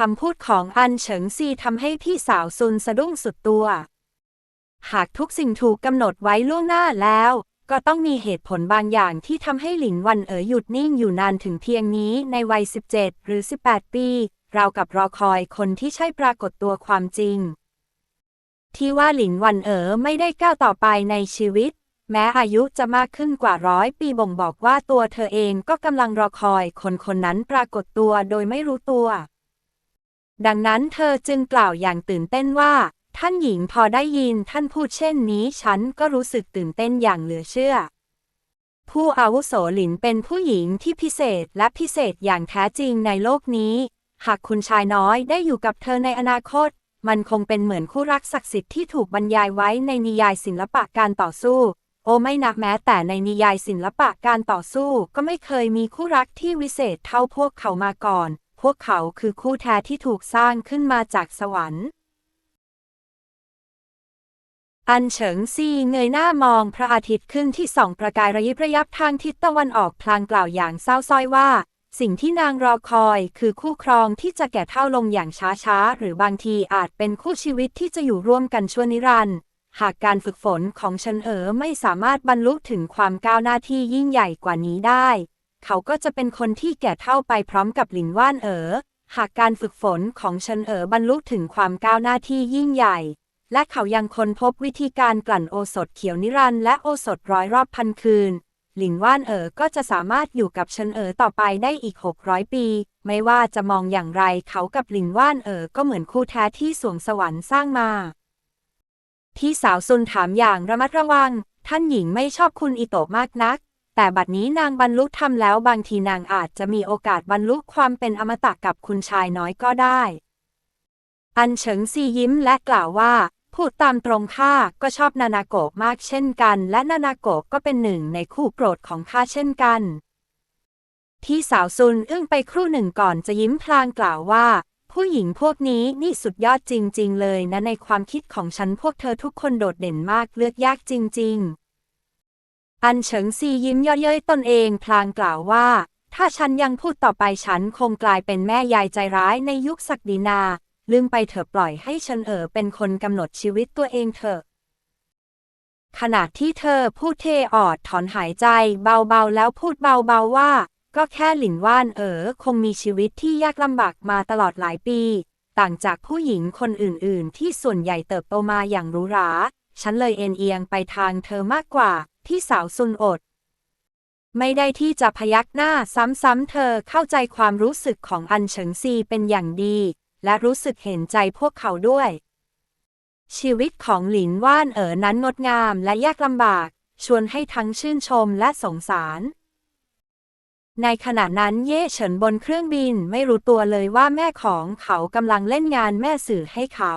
คำพูดของอันเฉิงซีทำให้พี่สาวซุนสะดุ้งสุดตัว หากทุกสิ่งถูกกำหนดไว้ล่วงหน้าแล้ว ก็ต้องมีเหตุผลบางอย่างที่ทำให้หลินวันเอ๋อหยุดนิ่งอยู่นานถึงเพียงนี้ในวัย 17 หรือ 18 ปี เรากับรอคอยคนที่ใช่ปรากฏตัวความจริง ที่ว่าหลินวันเอ๋อไม่ได้ก้าวต่อไปในชีวิตแม้อายุจะมากขึ้นกว่าร้อยปีบ่งบอกว่าตัวเธอเองก็กำลังรอคอยคนคนนั้นปรากฏตัวโดยไม่รู้ตัว ดังนั้นเธอจึงกล่าวอย่างตื่นเต้นว่า ท่านหญิงพอได้ยินท่านพูดเช่นนี้ฉันก็รู้สึกตื่นเต้นอย่างเหลือเชื่อ ผู้อาวุโสหลินเป็นผู้หญิงที่พิเศษและพิเศษอย่างแท้จริงในโลกนี้ หากคุณชายน้อยได้อยู่กับเธอในอนาคต มันคงเป็นเหมือนคู่รักศักดิ์สิทธิ์ที่ถูกบรรยายไว้ในนิยายศิลปะการต่อสู้ โอไม่นักแม้แต่ในนิยายศิลปะการต่อสู้ ก็ไม่เคยมีคู่รักที่วิเศษเท่าพวกเขามาก่อน วกเขาคือคู่แท้ที่ถูกสร้างขึ้นมาจากสวรรค์ อันเฉิงซีเงยหน้ามองพระอาทิตย์ขึ้นที่ส่องประกายระยิบระยับทางทิศตะวันออกพลางกล่าวอย่างเศร้าส้อยว่า สิ่งที่นางรอคอยคือคู่ครองที่จะแก่เท่าลงอย่างช้าๆ หรือบางทีอาจเป็นคู่ชีวิตที่จะอยู่ร่วมกันชั่วนิรันดร์หากการฝึกฝนของฉินเอ๋อไม่สามารถบรรลุถึงความก้าวหน้าที่ยิ่งใหญ่กว่านี้ได้ เขาก็จะเป็นคนที่แก่เท่าไปพร้อมกับหลินว่านเอ๋อ หากการฝึกฝนของเฉินเอ๋อบรรลุถึงความก้าวหน้าที่ยิ่งใหญ่ และเขายังค้นพบวิธีการกลั่นโอสถเขียวนิรันดร์และโอสถร้อยรอบพันคืน หลินว่านเอ๋อก็จะสามารถอยู่กับเฉินเอ๋อต่อไปได้อีก 600 ปี ไม่ว่าจะมองอย่างไรเขากับหลินว่านเอ๋อก็เหมือนคู่แท้ที่สวงสวรรค์สร้างมาพี่สาวซุนถามอย่างระมัดระวัง ท่านหญิงไม่ชอบคุณอิโตะมากนัก แต่บัดนี้นางบรรลุธรรมแล้วบางทีนางอาจจะมีโอกาสบรรลุความเป็นอมตะกับคุณชายน้อยก็ได้ อันเฉิงซียิ้มและกล่าวว่า พูดตามตรงข้าก็ชอบนานาโกะมากเช่นกัน และนานาโกะก็เป็นหนึ่งในคู่โปรดของข้าเช่นกัน พี่สาวซุนอึ้งไปครู่หนึ่งก่อนจะยิ้มพลางกล่าวว่า ผู้หญิงพวกนี้นี่สุดยอดจริง ๆ เลยนะในความคิดของฉันพวกเธอทุกคนโดดเด่นมากเลือกยากจริง ๆ อันเฉิงซียิ้มเย่อเย้ยตนเองพลางกล่าวว่า ถ้าฉันยังพูดต่อไปฉันคงกลายเป็นแม่ยายใจร้ายในยุคศักดินา ลืมไปเถอะปล่อยให้ฉันเอ๋อเป็นคนกำหนดชีวิตตัวเองเถอะ ขณะที่เธอพูดเทออดถอนหายใจเบาๆแล้วพูดเบาๆว่า ก็แค่หลินว่านเอ๋อคงมีชีวิตที่ยากลำบากมาตลอดหลายปี ต่างจากผู้หญิงคนอื่นๆ ที่ส่วนใหญ่เติบโตมาอย่างหรูหรา ฉันเลยเอ็นเอียงไปทางเธอมากกว่า ที่สาวซุนอด ไม่ได้ที่จะพยักหน้าซ้ำๆเธอเข้าใจความรู้สึกของอันเฉิงซีเป็นอย่างดี และรู้สึกเห็นใจพวกเขาด้วย ชีวิตของหลินว่านเอ๋อนั้นงดงามและยากลำบาก ชวนให้ทั้งชื่นชมและสงสารในขณะนั้นเย่เฉินบนเครื่องบินไม่รู้ตัวเลยว่าแม่ของเขากำลังเล่นงานแม่สื่อให้เขา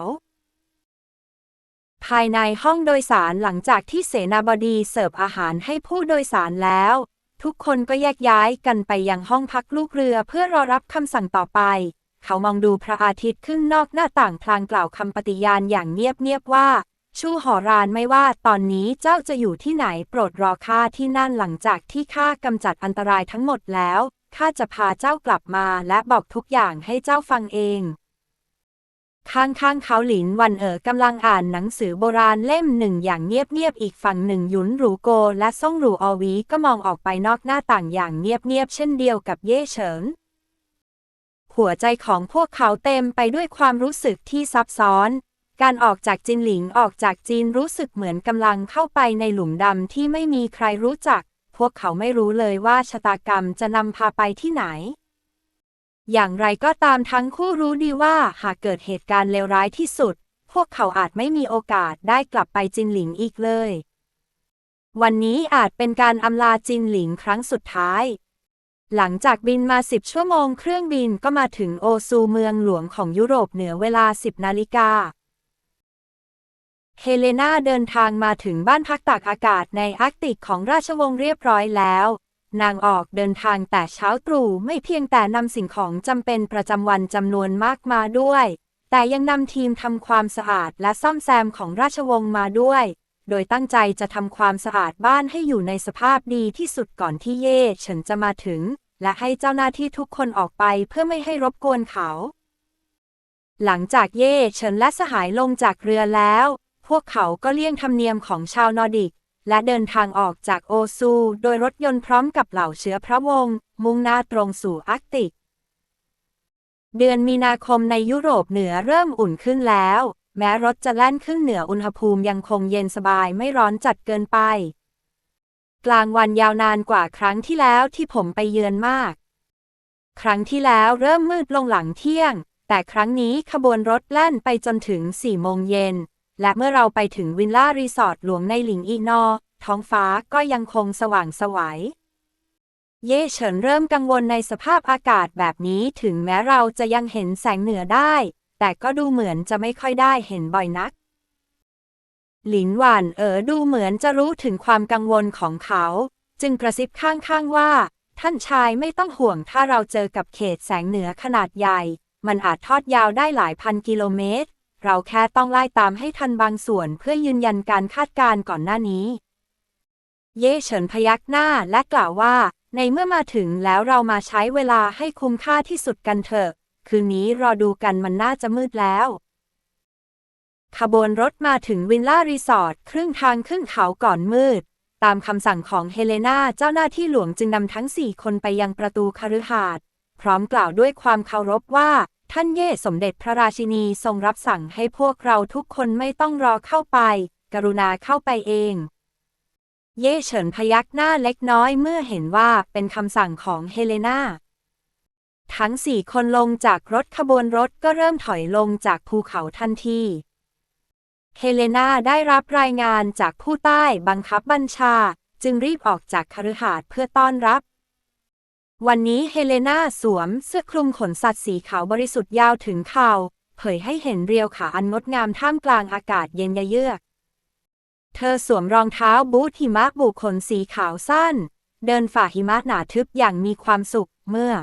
ภายในห้องโดยสารหลังจากที่เสนาบดีเสิร์ฟอาหารให้ผู้โดยสารแล้ว ทุกคนก็แยกย้ายกันไปยังห้องพักลูกเรือเพื่อรอรับคำสั่งต่อไป เขามองดูพระอาทิตย์ขึ้นนอกหน้าต่างพลางกล่าวคำปฏิญาณอย่างเงียบๆว่า ชูหอรานไม่ว่าตอนนี้เจ้าจะอยู่ที่ไหนโปรดรอข้าที่นั่นหลังจากที่ข้ากำจัดอันตรายทั้งหมดแล้วข้าจะพาเจ้ากลับมาและบอกทุกอย่างให้เจ้าฟังเอง ข้างๆเขาหลินวันเอ๋อกำลังอ่านหนังสือโบราณเล่มหนึ่งอย่างเงียบๆอีกฝั่งหนึ่งยุนหรูโก และซ่งหรูออวีก็มองออกไปนอกหน้าต่างอย่างเงียบๆเช่นเดียวกับเย่เฉิงหัวใจของพวกเขาเต็มไปด้วยความรู้สึกที่ซับซ้อน การออกจากจินหลิงออกจากจีนรู้สึกเหมือนกำลังเข้าไปในหลุมดำที่ไม่มีใครรู้จัก พวกเขาไม่รู้เลยว่าชะตากรรมจะนำพาไปที่ไหน อย่างไรก็ตามทั้งคู่รู้ดีว่าหากเกิดเหตุการณ์เลวร้ายที่สุด พวกเขาอาจไม่มีโอกาสได้กลับไปจินหลิงอีกเลย วันนี้อาจเป็นการอำลาจินหลิงครั้งสุดท้าย หลังจากบินมา10ชั่วโมงเครื่องบินก็มาถึงโอซูเมืองหลวงของยุโรปเหนือเวลา10นาฬิกาเฮเลนาเดินทางมาถึงบ้านพักตากอากาศในอาร์กติกของราชวงศ์เรียบร้อยแล้ว นางออกเดินทางแต่เช้าตรู่ไม่เพียงแต่นำสิ่งของจำเป็นประจำวันจำนวนมากมาด้วย แต่ยังนำทีมทำความสะอาดและซ่อมแซมของราชวงศ์มาด้วย โดยตั้งใจจะทำความสะอาดบ้านให้อยู่ในสภาพดีที่สุดก่อนที่เย่เฉินจะมาถึง และให้เจ้าหน้าที่ทุกคนออกไปเพื่อไม่ให้รบกวนเขา หลังจากเย่เฉินและสหายลงจากเรือแล้ว พวกเขาก็เลี่ยงธรรมเนียมของชาวนอร์ดิก และเดินทางออกจากโอซู โดยรถยนต์พร้อมกับเหล่าเชื้อพระวงศ์มุ่งหน้าตรงสู่อาร์กติก เดือนมีนาคมในยุโรปเหนือเริ่มอุ่นขึ้นแล้ว แม้รถจะแล่นขึ้นเหนืออุณหภูมิยังคงเย็นสบายไม่ร้อนจัดเกินไป กลางวันยาวนานกว่าครั้งที่แล้วที่ผมไปเยือนมาก ครั้งที่แล้วเริ่มมืดลงหลังเที่ยง แต่ครั้งนี้ขบวนรถแล่นไปจนถึง4โมงเย็น และเมื่อเราไปถึงวิลล่ารีสอร์ทหลวงในหลิงอีนอ ท้องฟ้าก็ยังคงสว่างสวัย เย่เฉินเริ่มกังวลในสภาพอากาศแบบนี้ถึงแม้เราจะยังเห็นแสงเหนือได้ แต่ก็ดูเหมือนจะไม่ค่อยได้เห็นบ่อยนัก หลินหวานเอ๋อดูเหมือนจะรู้ถึงความกังวลของเขา จึงกระซิบข้างๆว่า ท่านชายไม่ต้องห่วงถ้าเราเจอกับเขตแสงเหนือขนาดใหญ่ มันอาจทอดยาวได้หลายพันกิโลเมตร เราแค่ต้องไล่ตามให้ทันบางส่วนเพื่อยืนยันการคาดการณ์ก่อนหน้านี้ เย่เฉินพยักหน้าและกล่าวว่า ในเมื่อมาถึงแล้วเรามาใช้เวลาให้คุ้มค่าที่สุดกันเถอะ คืนนี้รอดูกันมันน่าจะมืดแล้ว ขบวนรถมาถึงวินล่ารีสอร์ทครึ่งทางขึ้นเขาก่อนมืด ตามคำสั่งของเฮเลนาเจ้าหน้าที่หลวงจึงนำทั้งสี่คนไปยังประตูคฤหาสน์พร้อมกล่าวด้วยความเคารพว่า ท่านเย่สมเด็จพระราชินีทรงรับสั่งให้พวกเราทุกคนไม่ต้องรอเข้าไป กรุณาเข้าไปเอง เย่เฉินพยักหน้าเล็กน้อยเมื่อเห็นว่าเป็นคำสั่งของเฮเลนาทั้งสี่คนลงจากรถขบวนรถก็เริ่มถอยลงจากภูเขาทันที เฮเลนาได้รับรายงานจากผู้ใต้บังคับบัญชา จึงรีบออกจากคฤหาสน์เพื่อต้อนรับ วันนี้เฮเลนาสวมเสื้อคลุมขนสัตว์สีขาวบริสุทธิ์ยาวถึงเข่า เผยให้เห็นเรียวขาอันงดงามท่ามกลางอากาศเย็นยะเยือก เธอสวมรองเท้าบูทหิมะบุขนสีขาวสั้น เดินฝ่าหิมะหนาทึบอย่างมีความสุขเมื่อ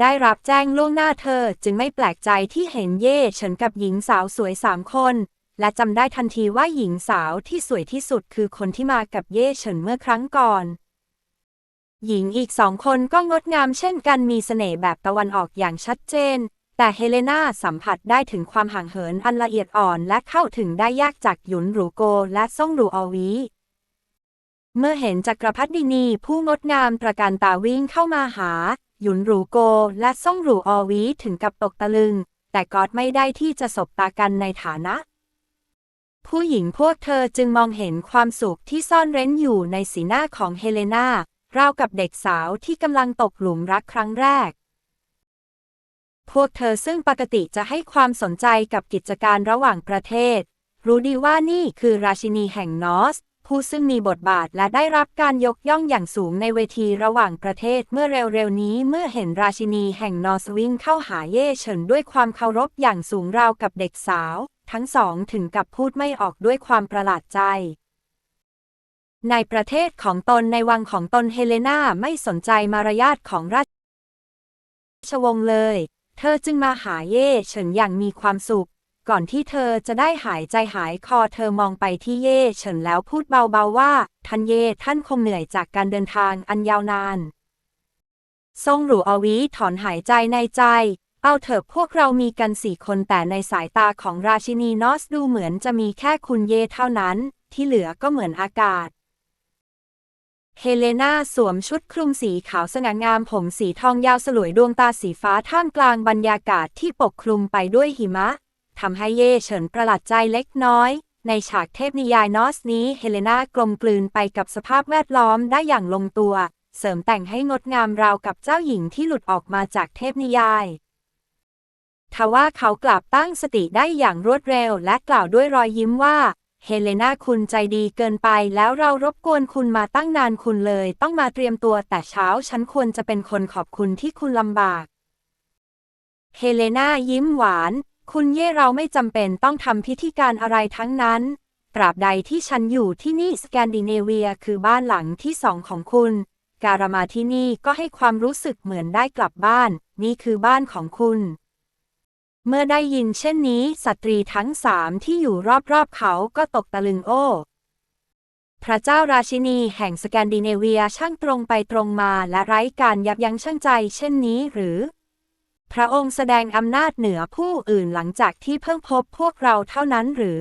ได้รับแจ้งล่วงหน้าเธอจึงไม่แปลกใจที่เห็นเย่เฉินกับหญิงสาวสวยสามคน และจำได้ทันทีว่าหญิงสาวที่สวยที่สุดคือคนที่มากับเย่เฉินเมื่อครั้งก่อน หญิงอีกสองคนก็งดงามเช่นกันมีเสน่ห์แบบตะวันออกอย่างชัดเจน แต่เฮเลนาสัมผัสได้ถึงความห่างเหินอันละเอียดอ่อนและเข้าถึงได้ยากจากหยุนหรูโกและซ่งหรูอวีเมื่อเห็นจักรพรรดินีผู้งดงามตระการตาวิ่งเข้ามาหา หยุนหรูโกและซ่งหรูออวีถึงกับตกตะลึง แต่กอดไม่ได้ที่จะสบตากันในฐานะ ผู้หญิงพวกเธอจึงมองเห็นความสุขที่ซ่อนเร้นอยู่ในสีหน้าของเฮเลนา ราวกับเด็กสาวที่กำลังตกหลุมรักครั้งแรก พวกเธอซึ่งปกติจะให้ความสนใจกับกิจการระหว่างประเทศ รู้ดีว่านี่คือราชินีแห่งนอส ผู้ซึ่งมีบทบาทและได้รับการยกย่องอย่างสูงในเวทีระหว่างประเทศเมื่อเร็วๆนี้เมื่อเห็นราชินีแห่งนอสวิ่งเข้าหาเย่เฉินด้วยความเคารพอย่างสูงราวกับเด็กสาว ทั้งสองถึงกับพูดไม่ออกด้วยความประหลาดใจ ในประเทศของตนในวังของตนเฮเลนาไม่สนใจมารยาทของราชวงศ์เลย เธอจึงมาหาเย่เฉินอย่างมีความสุข ก่อนที่เธอจะได้หายใจหายคอเธอมองไปที่เย่เฉินแล้วพูดเบาๆว่า ท่านเย่ท่านคงเหนื่อยจากการเดินทางอันยาวนาน ทรงหรูอวีถอนหายใจในใจ เอาเถอะพวกเรามีกันสี่คนแต่ในสายตาของราชินีนอสดูเหมือนจะมีแค่คุณเย่เท่านั้น ที่เหลือก็เหมือนอากาศ เฮเลนาสวมชุดคลุมสีขาวสง่างามผมสีทองยาวสลวยดวงตาสีฟ้าท่ามกลางบรรยากาศที่ปกคลุมไปด้วยหิมะทำให้เย่เฉินประหลาดใจเล็กน้อย ในฉากเทพนิยายนอสนี้เฮเลนากลมกลืนไปกับสภาพแวดล้อมได้อย่างลงตัว เสริมแต่งให้งดงามราวกับเจ้าหญิงที่หลุดออกมาจากเทพนิยายทว่าเขากลับตั้งสติได้อย่างรวดเร็วและกล่าวด้วยรอยยิ้มว่า เฮเลนาคุณใจดีเกินไปแล้วเรารบกวนคุณมาตั้งนานคุณเลย ต้องมาเตรียมตัวแต่เช้าฉันควรจะเป็นคนขอบคุณที่คุณลำบาก เฮเลนายิ้มหวาน คุณเย่เราไม่จำเป็นต้องทำพิธีการอะไรทั้งนั้น ตราบใดที่ฉันอยู่ที่นี่สแกนดิเนเวียคือบ้านหลังที่สองของคุณ การมาที่นี่ก็ให้ความรู้สึกเหมือนได้กลับบ้าน นี่คือบ้านของคุณ เมื่อได้ยินเช่นนี้สตรีทั้งสามที่อยู่รอบๆเขาก็ตกตะลึงโอ้ พระเจ้าราชินีแห่งสแกนดิเนเวียช่างตรงไปตรงมาและไร้การยับยั้งชั่งใจเช่นนี้หรือ พระองค์แสดงอำนาจเหนือผู้อื่นหลังจากที่เพิ่งพบพวกเราเท่านั้นหรือ